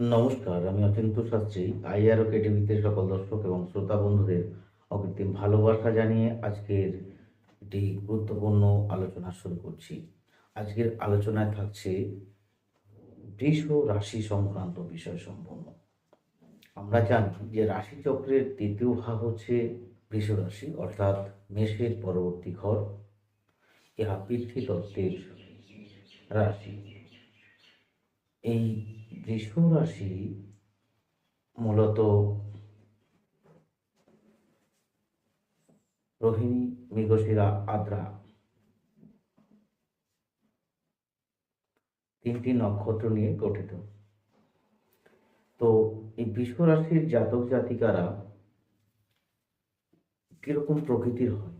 নমস্কার, আমি অচিন্ত শাস্ত্রী, আইআর একাডেমিতে সকল দর্শক এবং শ্রোতা বন্ধুদের অকৃত্রিম ভালোবাসা জানিয়ে আজকের একটি গুরুত্বপূর্ণ আলোচনা শুরু করছি। আজকের আলোচনায় থাকছে বৃষ রাশি সংক্রান্ত বিষয় সম্পূর্ণ আমরা জানি যে রাশিচক্রের তৃতীয় ভাগ হচ্ছে বৃষ রাশি, অর্থাৎ মেষের পরবর্তী ঘর, ইহা পৃথ্বীতত্ত্বের রাশি। এই বৃষ রাশি মূলত রোহিণী, মৃগশিরা, আদ্রা। তিনটি নক্ষত্র নিয়ে গঠিত। তো এই বৃষ রাশির জাতক জাতিকারা কীরকম প্রকৃতির হয়?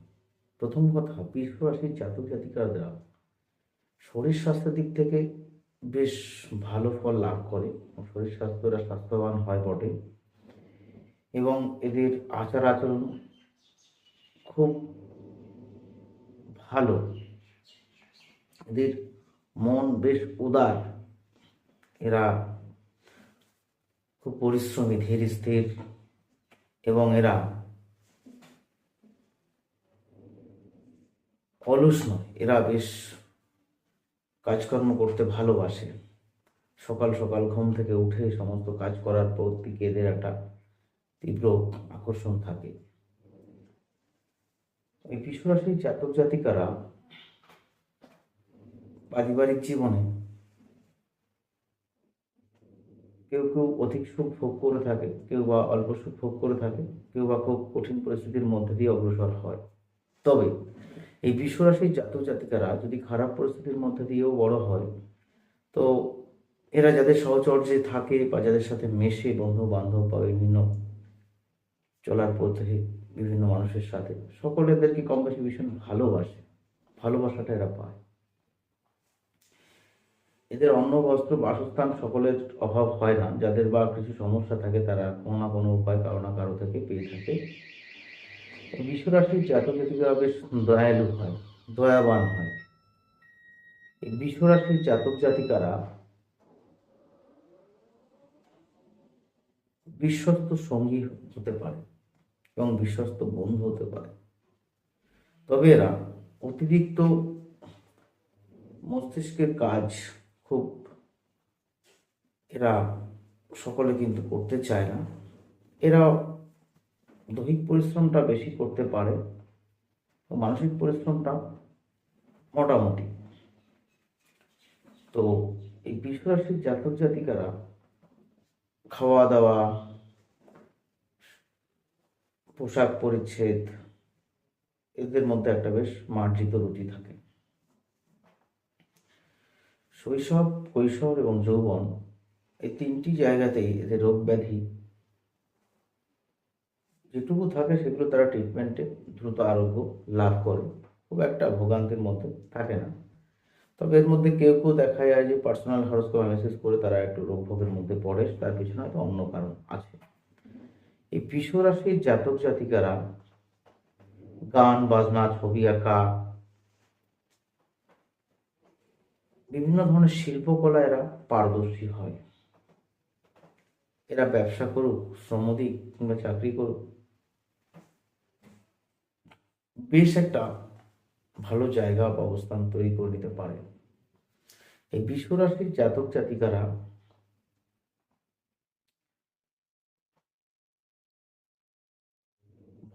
প্রথম কথা বৃষ রাশির জাতক জাতিকারা শরীর স্বাস্থ্যের দিক থেকে বেশ ভালো ফল লাভ করে। শরীর স্বাস্থ্যরা স্বাস্থ্যবান হয় বটে। এবং এদের আচার আচরণ খুব ভালো। এদের মন বেশ উদার। এরা খুব পরিশ্রমী, ধীর স্থির। এবং এরা অলস নয়। এরা বেশ কাজকর্ম করতে ভালোবাসে। সকাল সকাল ঘুম থেকে উঠে সমস্ত কাজ করার প্রতি এদের একটা তীব্র আকর্ষণ থাকে। এই বিশ্বরাশির জাতক জাতিকারা পারিবারিক জীবনে কেউ কেউ অধিক সুখ ভোগ করে থাকে, কেউ বা অল্প সুখ ভোগ করে থাকে, কেউ বা খুব কঠিন পরিস্থিতির মধ্যে দিয়ে অগ্রসর হয়। তবে এই বিশ্বরাশির জাতক জাতিকারা যদি খারাপ পরিস্থিতির মধ্যে দিয়েও বড় হয়, তো এরা যাদের সহচর্যে থাকে বা যাদের সাথে মেশে বন্ধু বান্ধব বা বিভিন্ন চলার পথে বিভিন্ন মানুষের সাথে সকলে এদেরকে কম বেশি ভীষণ ভালোবাসে? ভালোবাসাটা এরা পায়। এদের অন্ন, বস্ত্র, বাসস্থান সকলের অভাব হয় না। যাদের বা কিছু সমস্যা থাকে তারা কোনো না কোনো উপায় কারও না কারও থেকে পেয়ে থাকে। বিশ্বরাশির জাতক জাতিকারা বেশ দয়ালু হয়, দয়াবান হয়। এই বিশ্বরাশির জাতক জাতিকারা বিশ্বস্ত সঙ্গী হতে পারে এবং বিশ্বস্ত বন্ধু হতে পারে। তবে এরা অতিরিক্ত মস্তিষ্কের কাজ খুব এরা সকলে কিন্তু করতে চায় না। এরা দৈহিক পরিশ্রমটা বেশি করতে পারে মানসিক পরিশ্রমটা মোটামুটি। তো এই বিশ্বরাশির জাতক জাতিকারা খাওয়া দাওয়া পোশাক পরিচ্ছেদ, এদের মধ্যে একটা বেশ মার্জিত রুচি থাকে। শৈশব, কৈশোর এবং যৌবন এই তিনটি জায়গাতেই এদের রোগ ব্যাধি যেটুকু থাকে সেগুলো তারা ট্রিটমেন্টে দ্রুত আরোগ্য লাভ করে। খুব একটা ভোগান্তির মধ্যে থাকে না। তবে এর মধ্যে কেউ কেউ দেখা যায় যে পার্সোনাল হরস্কোপ অ্যানালিসিস করে তারা একটু রোগ ভোগের মধ্যে পড়ে, তার পিছনে হয়তো অন্য কারণ আছে। এই রাশির জাতক জাতিকারা, গান, বাজনা, ছবি আঁকা, বিভিন্ন ধরনের শিল্পকলা এরা পারদর্শী হয়। এরা ব্যবসা করুক শ্রমদিক কিংবা চাকরি করুক বেশ একটা ভালো জায়গা বা অবস্থান তৈরি করে নিতে পারে। এই বিশ্বরাশির জাতক জাতিকারা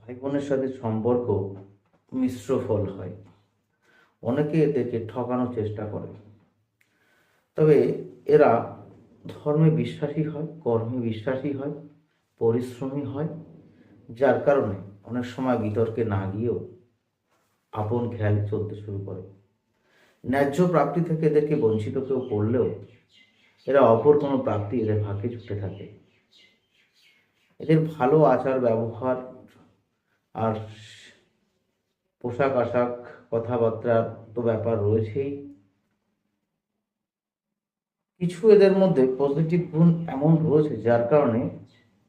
ভাই বোনের সাথে সম্পর্ক মিশ্র ফল হয়। অনেকে এদেরকে ঠকানোর চেষ্টা করে। তবে এরা ধর্মে বিশ্বাসী হয়, কর্মে বিশ্বাসী হয়, পরিশ্রমী হয়, যার কারণে অনেক সময় বিতর্কে না গিয়েও আপন খেয়াল চলতে শুরু করে। ন্যায্য প্রাপ্তি থেকে এদেরকে বঞ্চিত কেউ করলেও এরা অপর কোনো প্রাপ্তি এদের ভাগ্যে ছুটে থাকে। এদের ভালো আচার, ব্যবহার আর পোশাক আশাক কথাবার্তা তো ব্যাপার রয়েছেই। কিছু এদের মধ্যে পজিটিভ গুণ এমন রয়েছে যার কারণে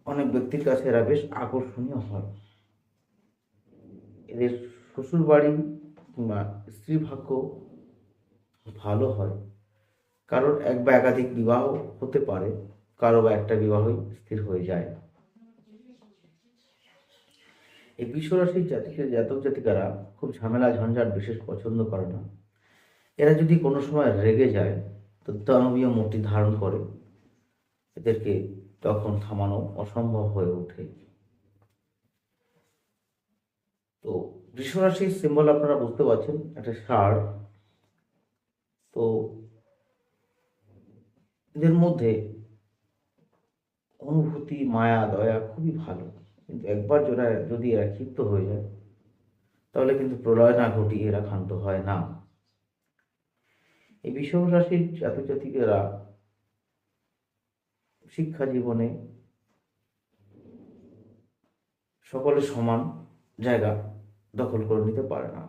অনেক ব্যক্তির কাছে এরা বেশ আকর্ষণীয় হয়। এদের শ্বশুর বাড়ি কিংবা স্ত্রী ভাগ্য ভালো হয়। কারোর এক বা একাধিক বিবাহ হতে পারে, কারও বা একটা বিবাহই স্থির হয়ে যায় এই বিশ্বরাশির জাতিকে, জাতক জাতিকারা খুব ঝামেলা, ঝঞ্ঝাট বিশেষ পছন্দ করে না। এরা যদি কোনো সময় রেগে যায়, তো দানবীয় মূর্তি ধারণ করে। এদেরকে তখন থামানো অসম্ভব হয়ে ওঠে। তো বৃষরাশির সিম্বল আপনারা বুঝতে পারছেন, একটা ষাঁড়। তো এদের মধ্যে অনুভূতি, মায়া, দয়া খুবই ভালো। কিন্তু একবার যারা যদি এরা ক্ষিপ্ত হয়ে যায়, তাহলে কিন্তু প্রলয় না ঘটিয়ে এরা ক্ষান্ত হয় না। এই বিষম রাশির জাতক জাতিকেরা শিক্ষা জীবনে সকলে সমান জায়গা। দখল করে নিতে পারে না।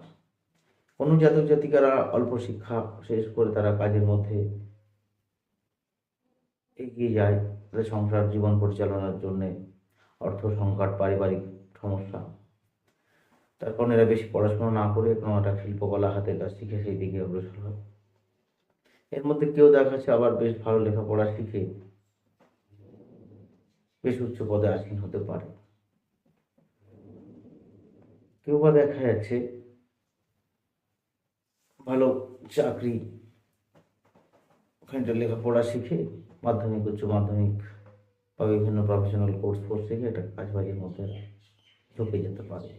কোনো জাতক জাতিকারা অল্প শিক্ষা শেষ করে তারা কাজের মধ্যে এগিয়ে যায়। তাদের সংসার, জীবন পরিচালনার জন্যে অর্থ সংকট, পারিবারিক সমস্যা। তার কারণে এরা বেশি পড়াশোনা না করে কোনো একটা শিল্পকলা হাতের কাজ শিখে সেই দিকে অগ্রসর হয়। এর মধ্যে কেউ দেখাচ্ছে আবার বেশ ভালো লেখাপড়া শিখে বেশ উচ্চ পদে আসীন হতে পারে। কেউ বা দেখা যাচ্ছে। ভালো চাকরি। ওখানটা লেখাপড়া শিখে মাধ্যমিক, উচ্চ মাধ্যমিক বা বিভিন্ন প্রফেশনাল কোর্স ফোর্স শিখে একটা কাজ কাজবাজের মধ্যে ঢুকে যেতে পারে।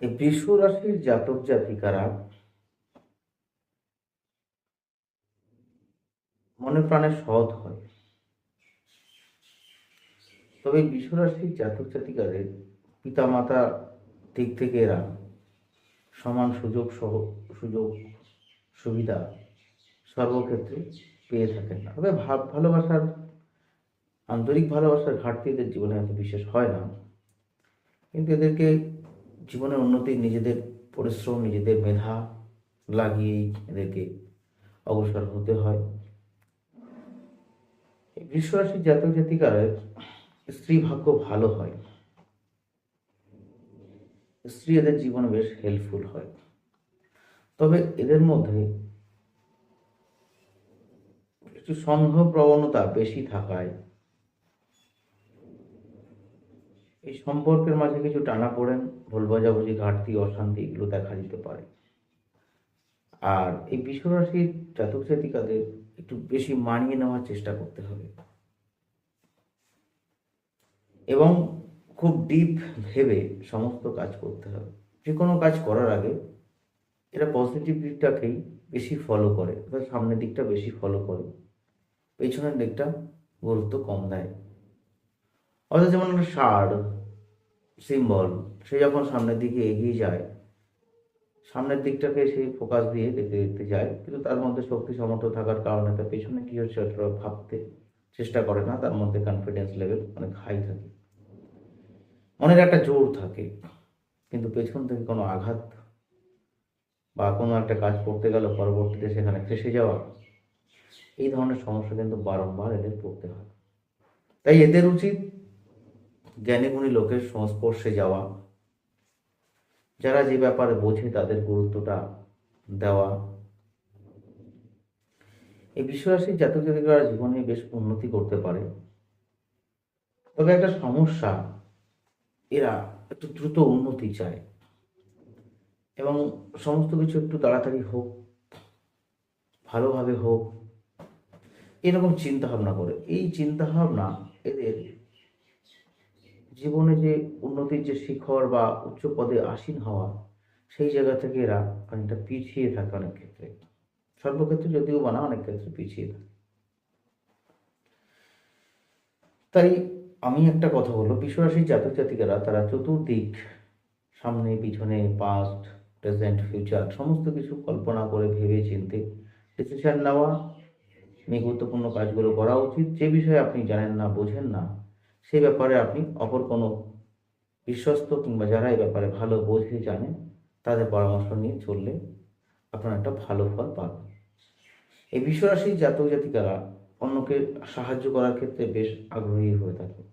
এই বৃষ রাশির জাতক জাতিকারা মনে প্রাণে সৎ হয়। তবে বিশ্বরাশির জাতক জাতিকাদের পিতা পিতামাতা দিক থেকে এরা সমান সুযোগ সহ, সুযোগ সুবিধা সর্বক্ষেত্রে পেয়ে থাকেন না। তবে ভাব ভালোবাসার, আন্তরিক ভালোবাসার ঘাটতি এদের জীবনে এত বিশেষ হয় না। কিন্তু এদেরকে জীবনের উন্নতি, নিজেদের পরিশ্রম, নিজেদের মেধা লাগিয়েই এদেরকে অগ্রসর হতে হয়। এই বৃষরাশির জাতক জাতিকারের স্ত্রী ভাগ্য ভালো হয়। স্ত্রী এদের জীবনে বেশ হেল্পফুল হয়। তবে এদের মধ্যে একটু সন্দেহ প্রবণতা বেশি থাকায় এই সম্পর্কের মাঝে কিছু টানা পড়েন ভুল বোঝাবুঝি ঘাটতি, অশান্তি এগুলো দেখা দিতে পারে। আর এই বিশ্বরাশির জাতক জাতিকাদের একটু বেশি মানিয়ে নেওয়ার চেষ্টা করতে হবে। এবং খুব ডিপ ভেবে সমস্ত কাজ করতে হবে। যে কোনো কাজ করার আগে এরা পজিটিভ দিকটাকেই বেশি ফলো করে, অর্থাৎ সামনের দিকটা বেশি ফলো করে। পেছনের দিকটা গুরুত্ব কম দেয়। অর্থাৎ যেমন ষাঁড় সিম্বল সে যখন সামনের দিকে এগিয়ে যায়, সামনের দিকটাকে সে ফোকাস দিয়ে দেখতে দেখতে যায়, কিন্তু তার মধ্যে শক্তি সামর্থ্য থাকার কারণে তার পেছনে কী হচ্ছে ভাবতে চেষ্টা করে না, তার মধ্যে কনফিডেন্স লেভেল অনেক হাই থাকে। মনের একটা জোর থাকে, কিন্তু পেছন থেকে কোনো আঘাত বা কোনো একটা কাজ করতে গেলে, পরবর্তীতে সেখানে ফেসে যাওয়া, এই ধরনের সমস্যা কিন্তু বারংবার এদের পড়তে হয়। তাই এদের উচিত জ্ঞানী গুণী লোকের সংস্পর্শে যাওয়া, যারা যে ব্যাপারে বোঝে তাদের গুরুত্বটা দেওয়া। এই বিশ্বরাশির জাতক জাতিকারা জীবনে বেশ উন্নতি করতে পারে। তবে একটা সমস্যা এরা একটু দ্রুত উন্নতি চায়। এবং সমস্ত কিছু একটু তাড়াতাড়ি হোক, ভালোভাবে হোক, এরকম চিন্তা ভাবনা করে। এই চিন্তা ভাবনা এদের জীবনে যে উন্নতির যে শিখর বা উচ্চ পদে আসীন হওয়া, সেই জায়গা থেকে এরা অনেকটা পিছিয়ে থাকে অনেক ক্ষেত্রে। সর্বক্ষেত্রে যদিও বানা অনেক ক্ষেত্রে পিছিয়ে থাকে। তাই আমি একটা কথা বলব, বিশ্বরাশির জাতক জাতিকারা, তারা চতুর্দিক, সামনে, পিছনে পাস্ট প্রেজেন্ট ফিউচার সমস্ত কিছু কল্পনা করে ভেবে চিনতে ডিসিশন নেওয়া নিয়ে গুরুত্বপূর্ণ কাজগুলো করা উচিত। যে বিষয়ে আপনি জানেন না, বোঝেন না সেই ব্যাপারে আপনি অপর কোনো বিশ্বস্ত কিংবা যারা এই ব্যাপারে ভালো বোঝে, জানে, তাদের পরামর্শ নিয়ে চললে আপনার একটা ভালো ফল পাবেন। এই বিশ্বরাশির জাতক জাতিকারা অন্যকে সাহায্য করার ক্ষেত্রে বেশ আগ্রহী হয়ে থাকে।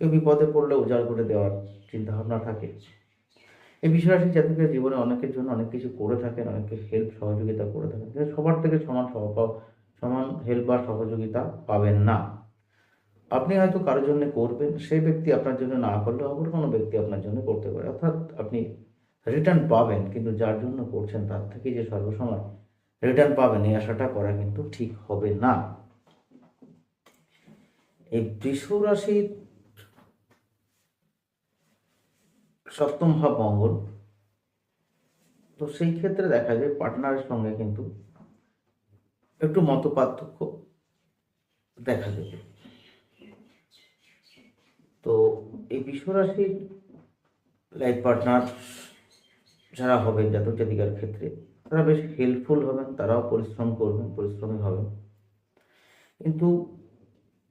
কেউ বিপদে পড়লে উজাড় করে দেওয়ার চিন্তা ভাবনা থাকে। এই বিশ্বরাশির জাতকের জীবনে অনেকের জন্য অনেক কিছু করে থাকেন, অনেককে হেল্প সহযোগিতা করে থাকেন। কিন্তু সবার থেকে সমান সমান হেল্প বা সহযোগিতা পাবেন না। আপনি হয়তো কারোর জন্য করবেন, সেই ব্যক্তি আপনার জন্য না করলে অপর কোনো ব্যক্তি আপনার জন্য করতে পারে। অর্থাৎ আপনি রিটার্ন পাবেন, কিন্তু যার জন্য করছেন তার থেকে যে সর্বসময় রিটার্ন পাবেন, এই আশাটা করা কিন্তু ঠিক হবে না। এই বৃষ রাশির সপ্তম ভাব মঙ্গল তো সেই ক্ষেত্রে দেখা যায় পার্টনারের সঙ্গে কিন্তু একটু মত পার্থক্য দেখা যাবে তো এই বিশ্বরাশির লাইফ পার্টনার যারা হবেন জাতক ক্ষেত্রে, তারা বেশ হেল্পফুল হবেন, তারাও পরিশ্রম করবেন, পরিশ্রমী হবেন। কিন্তু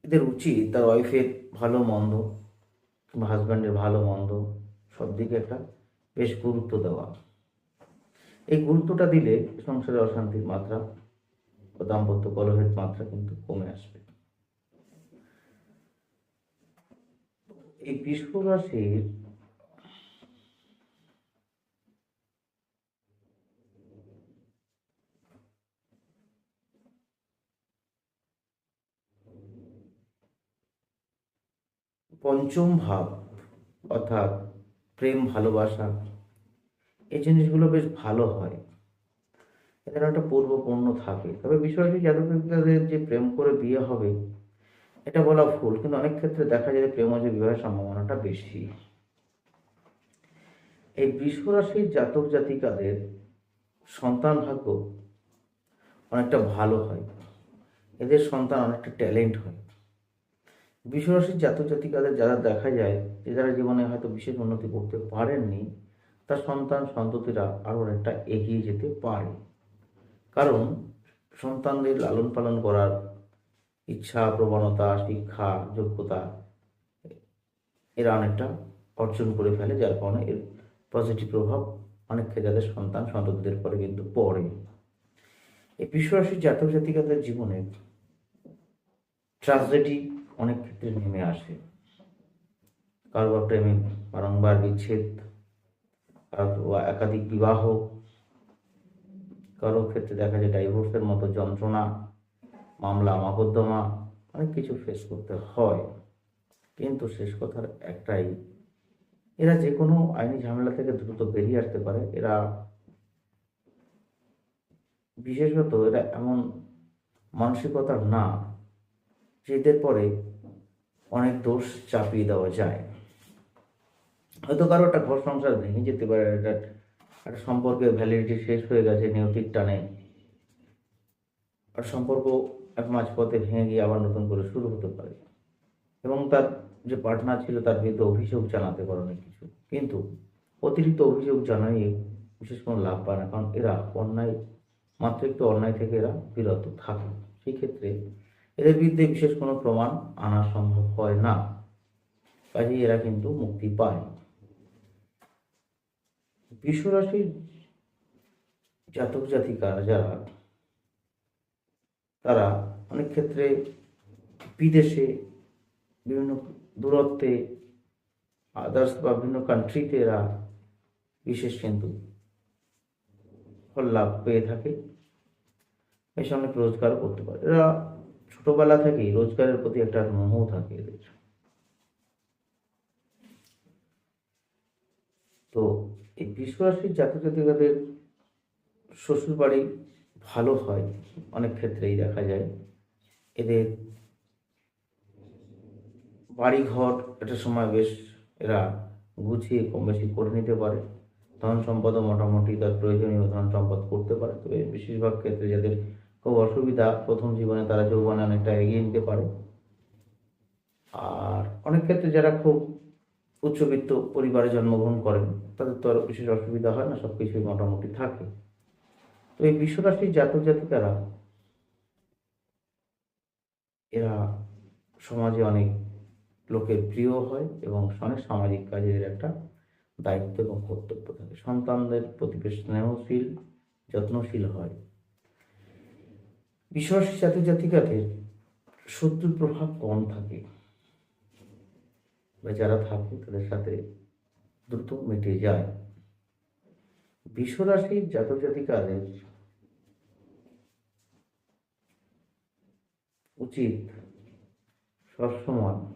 এদের উচিত তার ওয়াইফের ভালো মন্দ কিংবা হাজব্যান্ডের ভালো মন্দ সব দিকে একটা বেশ গুরুত্ব দেওয়া। এই গুরুত্বটা দিলে সংসারে অশান্তির মাত্রা ও দাম্পত্য কলহের মাত্রা কিন্তু কমে আসবে। এই বৃষ রাশির পঞ্চম ভাব অর্থাৎ প্রেম, ভালোবাসা, এই জিনিসগুলো বেশ ভালো হয়। এদের একটা পূর্বপূর্ণ থাকে। তবে বিষয়টি জাতকদের যে প্রেম করে বিয়ে হবে, এটা বলা ভুল। কিন্তু অনেক ক্ষেত্রে দেখা যায় প্রেম যে বিবাহের সম্ভাবনাটা বেশি। এই বৃষরাশির জাতক জাতিকাদের সন্তান ভাগ্য অনেকটা ভালো হয়। এদের সন্তান অনেকটা ট্যালেন্ট হয়। বিশ্বরাশির জাতক জাতিকাদের যারা দেখা যায়, যে যারা জীবনে হয়তো বিশেষ উন্নতি করতে পারেননি, তার সন্তান, সন্ততিরা আরও অনেকটা এগিয়ে যেতে পারে। কারণ সন্তানদের লালন পালন করার ইচ্ছা, প্রবণতা, শিক্ষা, যোগ্যতা, এরা অনেকটা অর্জন করে ফেলে, যার কারণে এর পজিটিভ প্রভাব অনেক তাদের সন্তান, সন্ততিদের পরে কিন্তু পড়ে। এই বিশ্বরাশির জাতক জাতিকাদের জীবনে ট্রাজেডি অনেক ক্ষেত্রে নেমে আসে। কারও বা প্রেমে বারংবার বিচ্ছেদ একাধিক বিবাহ, কারও ক্ষেত্রে দেখা যায় ডাইভোর্সের মতো যন্ত্রণা, মামলা মকদ্দমা, অনেক কিছু ফেস করতে হয়। কিন্তু শেষ কথার একটাই, এরা যে কোনো আইনি ঝামেলা থেকে দ্রুত বেরিয়ে আসতে পারে। এরা বিশেষত এরা এমন মানসিকতার না, যেদের পরে অনেক দোষ চাপিয়ে দেওয়া যায়। হয়তো কারও একটা ঘর সংসার ভেঙে যেতে পারে একটা একটা সম্পর্কের ভ্যালিডিটি শেষ হয়ে গেছে নিয়তির টানে আর সম্পর্ক এক মাঝপথে ভেঙে গিয়ে আবার নতুন করে শুরু হতে পারে। এবং তার যে পার্টনার ছিল, তার বিরুদ্ধে অভিযোগ জানাতে পারে অনেক কিছু। কিন্তু অতিরিক্ত অভিযোগ জানাই বিশেষ কোনো লাভ পায় না, কারণ এরা অন্যায়, মাত্র একটু অন্যায় থেকে এরা বিরত থাকে। সেই ক্ষেত্রে এদের বিরুদ্ধে বিশেষ কোনো প্রমাণ আনা সম্ভব হয় না। কাজেই এরা কিন্তু মুক্তি পায়। বিশ্বরাশির জাতক জাতিকা যারা, তারা অনেক ক্ষেত্রে বিদেশে বিভিন্ন দূরত্বে আদার্স বা বিভিন্ন কান্ট্রিতে এরা বিশেষ কিন্তু ফল লাভ পেয়ে থাকে। বেশ অনেক রোজগার করতে পারে। এরা ছোটবেলা থেকেই রোজগারের প্রতি একটা মোহ থাকে এদের। তো এই বিশ্বরাশির জাতক জাতিকাদের শ্বশুর বাড়ি ভালো হয়, অনেক ক্ষেত্রেই দেখা যায়। এদের বাড়ি ঘর একটা সময় বেশ এরা গুছিয়ে কম বেশি করে নিতে পারে। ধন সম্পদও মোটামুটি তার প্রয়োজনীয় ধন সম্পদ করতে পারে, তবে বেশিরভাগ ক্ষেত্রে যাদের খুব অসুবিধা। প্রথম জীবনে তারা যৌবনে অনেকটা এগিয়ে নিতে পারে। আর অনেক ক্ষেত্রে যারা খুব উচ্চবিত্ত পরিবারে জন্মগ্রহণ করেন, তাদের তো আর বিশেষ অসুবিধা হয় না সব কিছুই মোটামুটি থাকে। তো এই বিশ্বরাশির জাতক জাতিকারা, এরা সমাজে অনেক লোকের প্রিয় হয় এবং অনেক সামাজিক কাজের একটা দায়িত্ব এবং কর্তব্য থাকে। সন্তানদের প্রতি স্নেহশীল, যত্নশীল হয়। বিশ্বাসী জাতি জাতিকাদের শত্রুর প্রভাব কম থাকে। বা যারা থাকে, তাদের সাথে দ্রুত মিটে যায়। বিশ্বরাশির জাতক জাতিকাদের উচিত সবসময়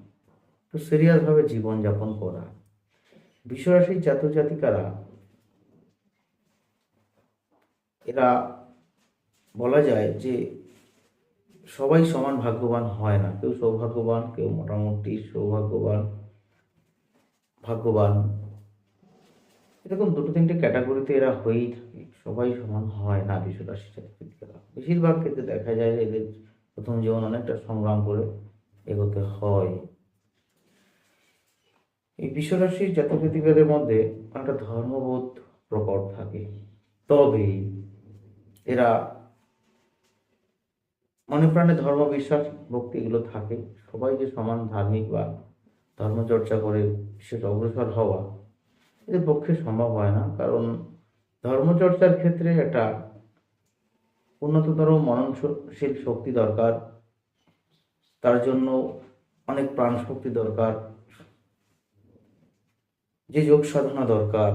তো সিরিয়াসভাবে জীবনযাপন করা। বিশ্বরাশির জাতক জাতিকারা, এরা বলা যায় যে সবাই সমান ভাগ্যবান হয় না। কেউ সৌভাগ্যবান, কেউ মোটামুটি সৌভাগ্যবান, ভাগ্যবান। এরকম দুটো তিনটে ক্যাটাগরিতে এরা হয়েই থাকে। সবাই সমান হয় না বিশ্বরাশি জাতিকারা বেশিরভাগ ক্ষেত্রে দেখা যায় এদের প্রথম জীবন অনেকটা সংগ্রাম করে এগোতে হয়। এই বিশ্বরাশির জাতক জাতিকাদের মধ্যে একটা ধর্মবোধ প্রকট থাকে। তবে এরা মনে প্রাণে ধর্ম বিশ্বাস ভক্তি এগুলো থাকে। সবাই যে সমান ধার্মিক বা ধর্মচর্চা করে বিশেষ অগ্রসর হওয়া এদের পক্ষে সম্ভব হয় না। কারণ ধর্মচর্চার ক্ষেত্রে একটা উন্নততর মননশীল শক্তি দরকার। তার জন্য অনেক প্রাণ শক্তি দরকার। যে যোগ সাধনা দরকার,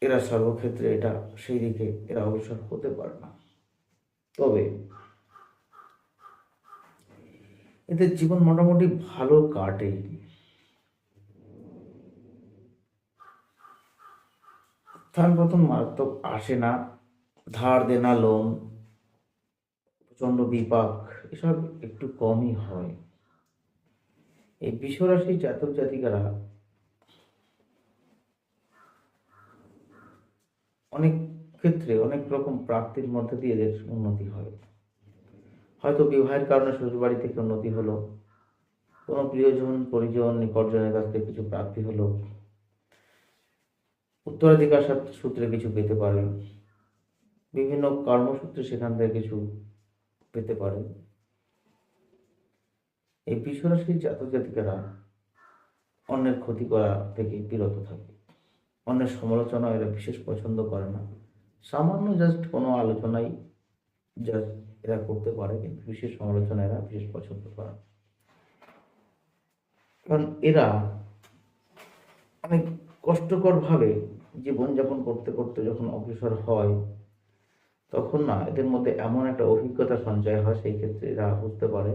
এরা সর্বক্ষেত্রে এটা সেই দিকে এরা অগ্রসর হতে পারে না। তবে এদের জীবন মোটামুটি ভালো কাটে। উত্থান পতন মারাত্মক আসে না। ধার দেনা লোন প্রচণ্ড বিপাক, এসব একটু কমই হয়। এই বিশ্বরাশির জাতক জাতিকারা অনেক ক্ষেত্রে অনেক রকম প্রাপ্তির মধ্যে দিয়ে এদের উন্নতি হয়। হয়তো বিবাহের কারণে শ্বশুরবাড়ি থেকে উন্নতি হলো। কোনো প্রিয়জন, পরিজন নিকটজনের কাছ থেকে কিছু প্রাপ্তি হলো। উত্তরাধিকার সূত্রে কিছু পেতে পারেন বিভিন্ন কর্মসূত্রে সেখান থেকে কিছু পেতে পারেন এই বিশ্বরাশির জাতক জাতিকারা অন্যের ক্ষতি করা থেকে বিরত থাকে। অন্যের সমালোচনা এরা বিশেষ পছন্দ করে না। সামান্য জাস্ট কোনো আলোচনাই জাস্ট এরা করতে পারে, কিন্তু বিশেষ সমালোচনা এরা বিশেষ পছন্দ করে। কারণ এরা অনেক কষ্টকরভাবে জীবনযাপন করতে করতে যখন অগ্রসর হয়, তখন না এদের মধ্যে এমন একটা অভিজ্ঞতা সঞ্চয় হয়, সেই ক্ষেত্রে এরা বুঝতে পারে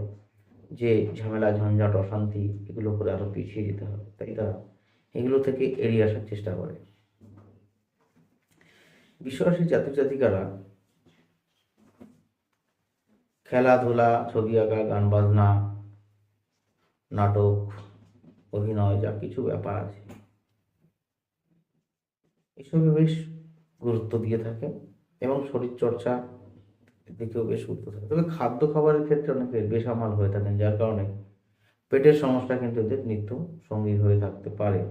যে ঝামেলা, ঝঞ্ঝাট, অশান্তি এগুলো করে আরও পিছিয়ে যেতে হবে। তাই তারা এগুলো থেকে এড়িয়ে আসার চেষ্টা করে। বিশ্বরাশি জাতক জাতিকারা খেলাধুলা, ছবি আঁকা, গান বাজনা, নাটক, অভিনয়, যা কিছু ব্যাপার আছে। এসবে বেশ গুরুত্ব দিয়ে থাকে এবং শরীর চর্চা দিকেও বেশ গুরুত্ব থাকে। তবে খাদ্য খাবারের ক্ষেত্রে অনেকে বেসামাল হয়ে থাকেন, যার কারণে পেটের সমস্যা কিন্তু এদের নিত্য সঙ্গী হয়ে থাকতে পারে।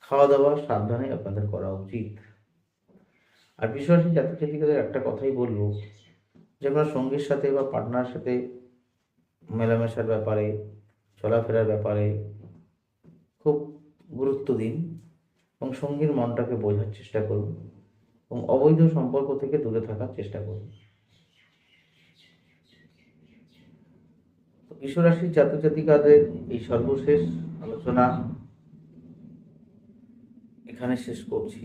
খাওয়া দাওয়া সাবধানে আপনাদের করা উচিত। আর বিশ্বাসী জাতক জাতিকাদের একটা কথাই বলব যে আপনার সঙ্গীর সাথে বা পার্টনার সাথে মেলামেশার ব্যাপারে, চলাফেরার ব্যাপারে খুব গুরুত্ব দিন এবং সঙ্গীর মনটাকে বোঝার চেষ্টা করুন এবং অবৈধ সম্পর্ক থেকে দূরে থাকার চেষ্টা করুন। তো বিশ্বরাশির জাতক জাতিকাদের এই সর্বশেষ আলোচনা এখানে শেষ করছি।